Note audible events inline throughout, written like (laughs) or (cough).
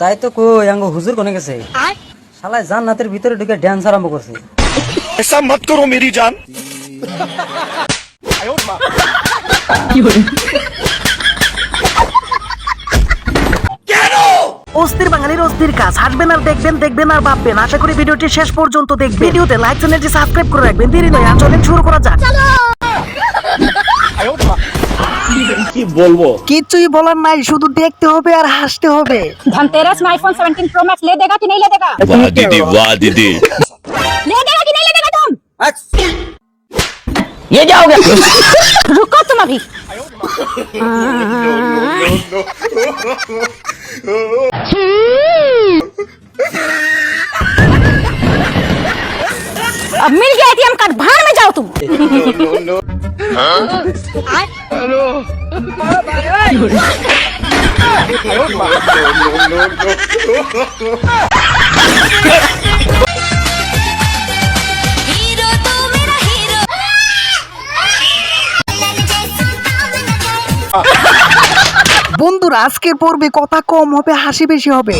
তাই তো কই আঙ্গ হুজুর কোনে গেছে শালায় জান্নাতের ভিতরে ঢুকে ড্যান্স আরম্ভ করছে ऐसा मत करो मेरी जान অস্থির বাঙালির অস্থির কাজ হাসবেন আর দেখবেন দেখবেন আর ভাববেন আশা করি ভিডিওটি শেষ পর্যন্ত দেখবেন ভিডিওতে লাইক চ্যানেলটি সাবস্ক্রাইব করে রাখবেন দেরি নয় আর চলেন শুরু করা যাক কিচ্ছুই বলার নাই শুধু দেখতে হবে আর হাসতে হবে धनतेरस में आईफोन 17 प्रो मैक्स ले देगा कि नहीं ले देगा वाह दीदी वाह दीदी ले देगा कि नहीं ले देगा तुम ये जाओगे रुको तुम अभी अब मिल गया एटीएम कार्ड भाड़ में जाओ तुम हीरो तो मेरा हीरो বন্ধুরা আজকে পড়বে কথা কম হবে হাসি বেশি হবে।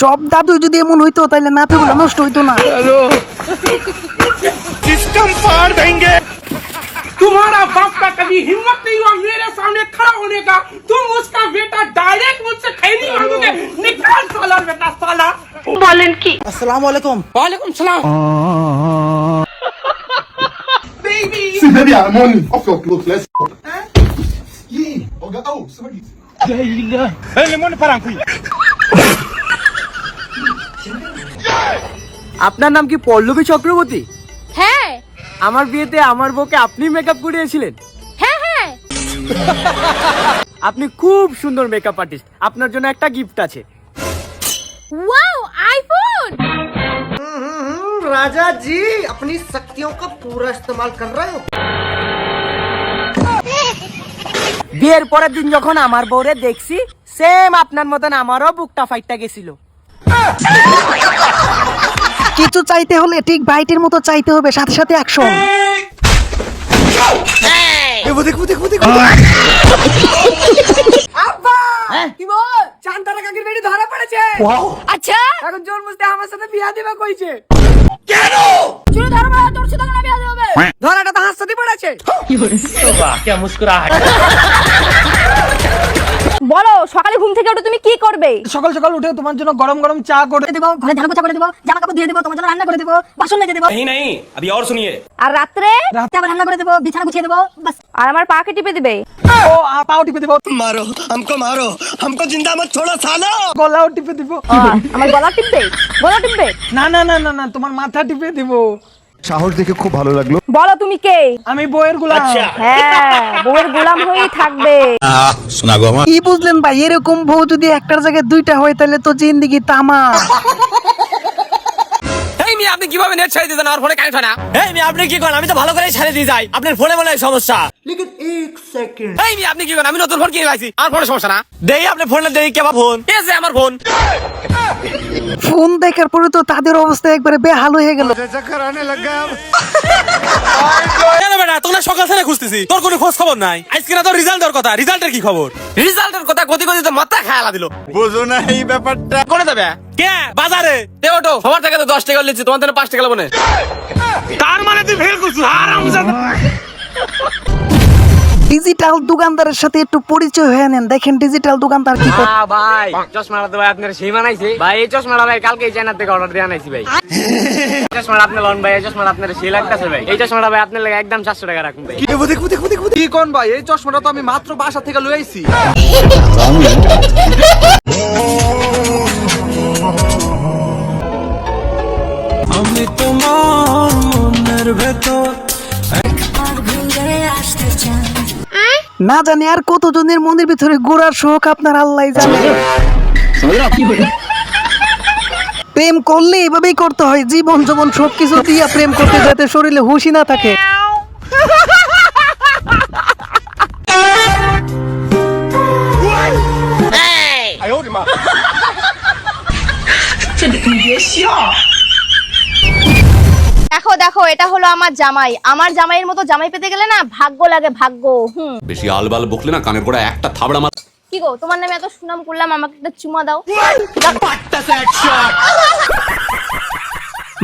সব দাদু যদি এমন হইতো তাহলে নাতিগুলো নষ্ট হইতো না सिस्टम फाड़ देंगे तुम्हारा बाप का कभी हिम्मत नहीं हुआ मेरे सामने खड़ा होने का तुम उसका बेटा डायरेक्ट मुझसे खैनी मांगोगे निकाल साला बेटा साला बोलें की अस्सलाम वालेकुम वालेकुम सलाम baby See, baby, I'm on. Off your clothes. Let's go. Yeah. Oh, God. Oh, somebody. আপনার নাম কি পল্লবী চক্রবর্তী হ্যাঁ আমার বিয়েতে আমার বউকে আপনি মেকআপ করিয়েছিলেন হ্যাঁ হ্যাঁ আপনি খুব সুন্দর মেকআপ আর্টিস্ট আপনার জন্য একটা গিফট আছে वाओ आईफोन রাজা জি আপনি শক্তিও কা পুরা ইস্তেমাল কর রহে হো বিয়ের পরের দিন যখন আমার বউরে দেখছি সেম আপনার মতন আমারও বুকটা ফাইটটা গেছিল কিছু চাইতে হলে ঠিক বাইটের মতো চাইতে হবে সাথে সাথে অ্যাকশন পড়েছে। আচ্ছা? এখন জোর আমার সাথে বিয়া দেবে কইছে। কেন? চুরি না বিয়া ধরাটা তো হাসতে পড়েছে বলো সকালে ঘুম থেকে উঠে তুমি কি করবে সকাল সকাল উঠে তোমার জন্য গরম গরম চা করে দেবো ঘরে ঝাড়ু পোছা করে দেবো জামা কাপড় ধুয়ে দেবো তোমার জন্য রান্না করে দেবো বাসন মেজে দেবো नहीं नहीं अभी और सुनिए আর রাত্রে রাতে আবার রান্না করে দেবো বিছানা গুছিয়ে দেবো বাস আর আমার পাকে টিপে দিবে ও আ, পাও টিপে দেবো मारो हमको मारो हमको जिंदा मत छोड़ो सालो গলাও টিপে দিব আমার গলা টিপবে গলা টিপবে না না না না না তোমার মাথা টিপে দিব সাহস দেখে খুব ভালো লাগল। বলো তুমি কে? আমি বইয়ের গুলাম। আচ্ছা। হ্যাঁ বইয়ের গুলাম হয়েই থাকবে শোনা গো কি বুঝলেন ভাই? এরকম বউ যদি একটার জায়গায় দুইটা হয় তাহলে তো জিন্দিগি তামা। আপনি কীভাবে নেট ছেড়ে দিতেন ফোনে না। এই আপনি কি করেন? আমি তো ভালো করে ছেড়ে দিয়ে যাই। আপনার ফোনে মনে সমস্যা। লেকিন সেকেন্ড এই আপনি কি করেন? আমি নতুন ফোন কিনে লাইছি। আর ফোনে সমস্যা না। দেই আপনি ফোনে দেই কেবা ফোন এই আমার ফোন ফোন দেখার পরে তো তাদের অবস্থা একবারে বেহাল হয়ে গেল। থেকে তোর কোনো খবর নাই? তোর কথা। রেজাল্টের কি খবর? রেজাল্টের কথা তো না এই ব্যাপারটা। কে? বাজারে? দে সবার থেকে দশ টাকা লিখছি তোমার থেকে পাঁচ টাকা লাগবে তার মানে তুই ফেল করছিস? ডিজিটাল দোকানদারের সাথে একটু পরিচয় হয়ে নেন। দেখেন ডিজিটাল দোকানদার কি করে হ্যাঁ ভাই চশমাটা তো ভাই আপনার সেই বানাইছে। ভাই এই চশমাটা ভাই কালকে চায়না থেকে অর্ডার দিয়ে আনাইছি ভাই। চশমাটা আপনার লন ভাই এই চশমাটা আপনার সেই লাগতেছে ভাই। এই চশমাটা ভাই আপনার লাগে একদম চারশো টাকা রাখুন ভাই। কি কোন ভাই? এই চশমাটা তো আমি মাত্র বাসা থেকে লই আইছি। না জানি আর কতজনের মনের ভিতরে গোড়ার শোক আপনার আল্লাহ জানে। প্রেম করলে এভাবেই করতে হয় জীবন জীবন সবকিছু দিয়া প্রেম করতে যাতে শরীরে হুশি না থাকে। (laughs) দেখো এটা হলো আমার জামাই আমার জামাইয়ের মতো জামাই পেতে গেলে না ভাগ্য লাগে ভাগ্য হুম বেশি আলবাল বকলে না কানের গোড়া একটা থাবড়া মার কি গো তোমার নামে এত সুনাম করলাম আমাকে একটা চুমা দাও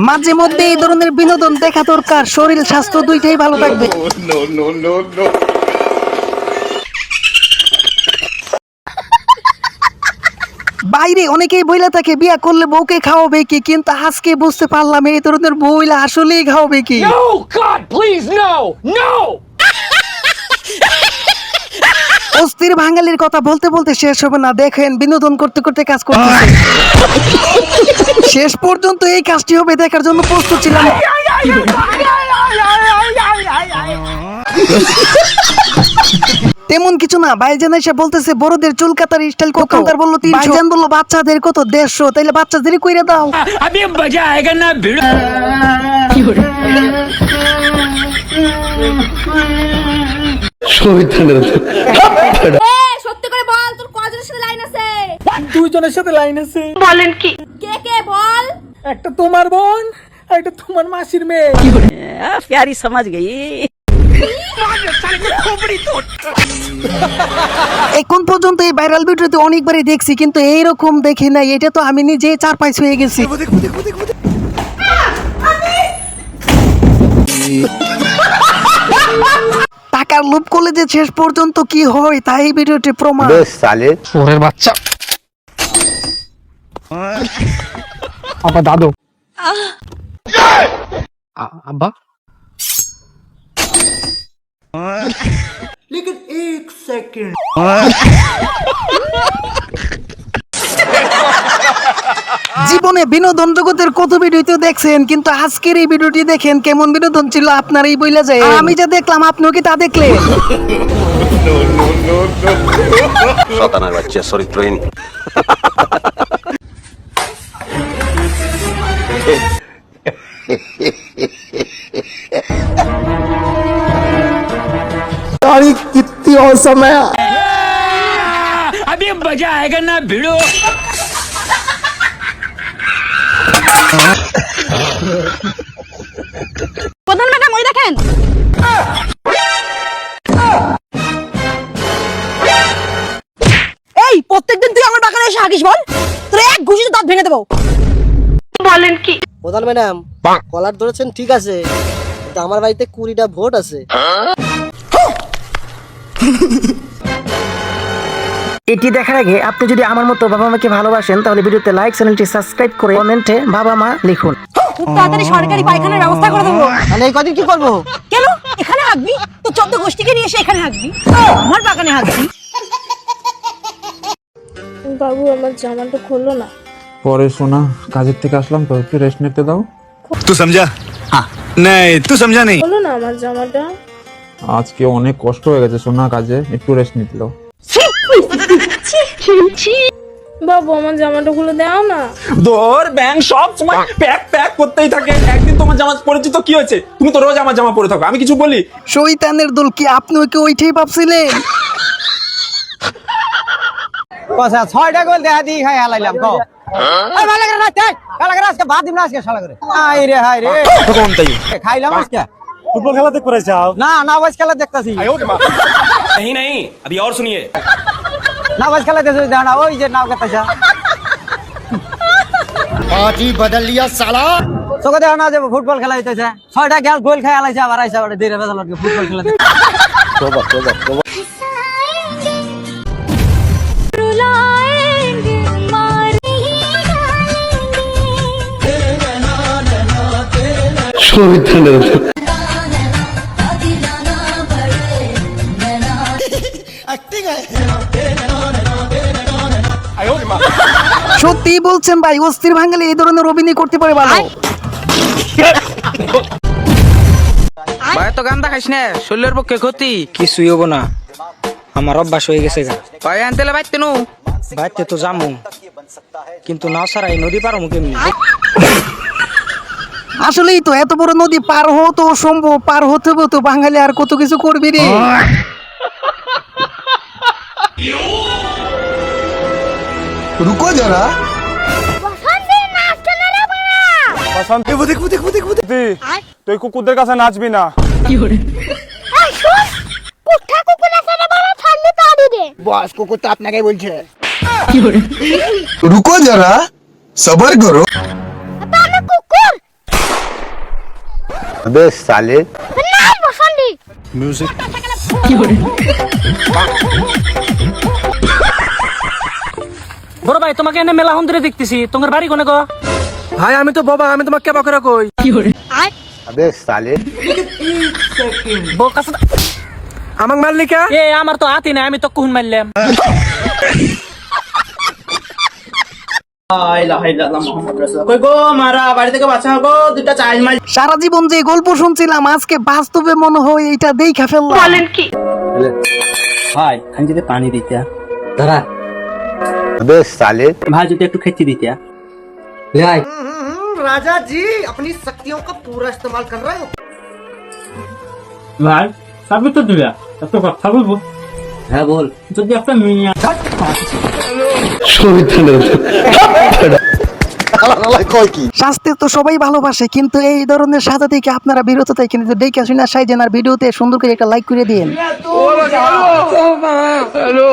মাঝে মধ্যে এই ধরনের বিনোদন দেখা দরকার শরীর স্বাস্থ্য দুইটাই ভালো থাকবে বাইরে অনেকেই বইলা থাকে বিয়া করলে বউকে খাওয়াবে কি কিন্তু আজকে বুঝতে পারলাম এই ধরনের বইলা আসলেই খাওয়াবে কি অস্থির বাঙালির কথা বলতে বলতে শেষ হবে না দেখেন বিনোদন করতে করতে কাজ করতেছে শেষ পর্যন্ত এই কাজটি হবে দেখার জন্য প্রস্তুত ছিলাম তেমন কিছু না ভাইজান এসে বলতেছে বড়দের চুল কাটার স্টাইল কত? দোকানদার বলল তিনশো। ভাইজান বলল বাচ্চাদের কত? দেড়শো। তাইলে বাচ্চাদেরই কইরে দাও। এ সত্যি করে বল তোর কজনের সাথে লাইন আছে? দুইজনের সাথে লাইন আছে। কে? কে বল? একটা তোমার বোন একটা তোমার মাসির মেয়ে। (laughs) এখন পর্যন্ত এই ভাইরাল ভিডিওতে অনেকবারই দেখছি কিন্তু এইরকম দেখি নাই। এটা তো আমি নিজে চার পাঁচ হয়ে গেছি। টাকার লোভ করলে যে শেষ পর্যন্ত কি হয় তাই এই ভিডিওটি প্রমাণ। জীবনে বিনোদন জগতের কত ভিডিও তো দেখছেন কিন্তু আজকের এই ভিডিওটি দেখেন কেমন বিনোদন ছিল আপনারই বইলা যায় আমি যা দেখলাম আপনিও কি তা দেখলেন? শতানার বাচ্চা চরিত্রহীন। (laughs) প্রধান ম্যাডাম ওই দেখেন। এই প্রত্যেকদিন তুই আমার বাগানে এসে হাগিস বল। তোর এক ঘুষিতে দাঁত ভেঙে দেবো। প্রধান ম্যাডাম কলার ধরেছেন ঠিক আছে কিন্তু আমার বাড়িতে কুড়িটা ভোট আছে। (laughs) এটি দেখার আগে আপনি যদি আমার মতো বাবা মাকে ভালোবাসেন তাহলে ভিডিওতে লাইক চ্যানেলটি সাবস্ক্রাইব করে কমেন্টে বাবা মা লিখুন। খুব তাড়াতাড়ি সরকারি পায়খানার ব্যবস্থা করে দেবো। তাহলে এই কদিন কি করব? কেন? এখানে হাঁকবি? তো চোদ্দ গোষ্ঠীকে নিয়ে এসে এখানে হাঁকবি? আমার বাগানে হাঁকবি? বাবু আমার জামাটা খুললো না। পরে শোনা কাজের থেকে আসলাম তো একটু রেস্ট নিতে দাও। তুই সমঝা হ্যাঁ নাই তুই সমঝা নেই খুললো না আমার জামাটা? আজকে অনেক কষ্ট হয়ে গেছে সোনা কাজে একটু রেস্ট নিতে দাও। বাবু আমার জামাটা খুলে দাও না। তোর ব্যাংক সব সময় প্যাক প্যাক করতেই থাকে। একদিন তোমার জামা পরিচিত কি হয়েছে? তুমি তো রোজ আমার জামা পরে থাকো আমি কিছু বলি? শৈতানের দল কি আপনিও কি ওইটাই ভাবছিলেন? ছয়টা গোল দেখা দিয়ে খাই হালাইলাম কো ভালো লাগে না তাই ভালো লাগে আজকে বাদ দিন আজকে শালা করে। আই রে হাই রে। কোন তাই খাইলাম আজকে। ফুটবল খেলা দেখতে করে যাও না না বাজ খেলা দেখতাছি नहीं नहीं अभी और सुनिए না বাজ খেলা দেখতাছি না ওই যে নাও কাটাইছা पार्टी बदल लिया साला তোকে দেখা না যে ফুটবল খেলা হইতেছে ছয়টা গেল গোল খাই হালাইছে আবার আইসা আবার ধীরে বেদা লাগে ফুটবল খেলা দেখতে। रुलाएंगे मार ही সত্যি বলছেন ভাই অস্থির ভাঙালে এই ধরনের অভিনয় করতে পারে ভালো। ভাই তো গান্দা খাইস না শরীরের পক্ষে ক্ষতি। কিছুই হব না। আমার অভ্যাস হয়ে গেছে গা। ভাই আনতেলে বাইতে নো। বাইতে তো যামু। কিন্তু না সারা এই নদী পারমু কেমনি? আসলেই তো এত বড় নদী পার হওয়া তো অসম্ভব পার হতে হবে তো বাঙালি আর কত কিছু করবি রে? (laughs) रुको जरा बसंती नाच चले रे बड़ा তুই কুকুরদের কাছে নাচবি না কুঠা কুকুর আছে না বড় ঠান্ডা তাড়ি দে বস কুকুর তো আপনাকে বলছে रुको जरा सबर करो আমি কুকুর अबे साले না বসন্দি (laughs) বড় ভাই তোমাকে এনে মেলা হন্দরে দেখতেছি। তোমার বাড়ি কোনে গো? ভাই আমি তো বাবা আমি তোমাকে কেবা করে কই? কি করে আবে সালে। বোকা আমাক মারলি কা? এ আমার তো হাতি নাই আমি তো কোন মারলাম? সারা জীবন যে গল্প শুনছিলাম আজকে বাস্তবে মনে হয় এইটা দেখা ফেললাম। বলেন কি? আমি যদি পানি দাঁড়া। अबे साले ভাই যদি একটু খেতে দিতে राजा जी अपनी शक्तियों का पूरा इस्तेमाल कर रहे हो ভাই সবই তো দিলা একটা কথা বলবো হ্যাঁ বল যদি একটা মিয়া শাস্তি তো সবাই ভালোবাসে কিন্তু এই ধরনের সাজা থেকে আপনারা বিরত তাই কিন্তু ডেকে আসুন ভিডিওতে সুন্দর করে একটা লাইক করে দিন ভালো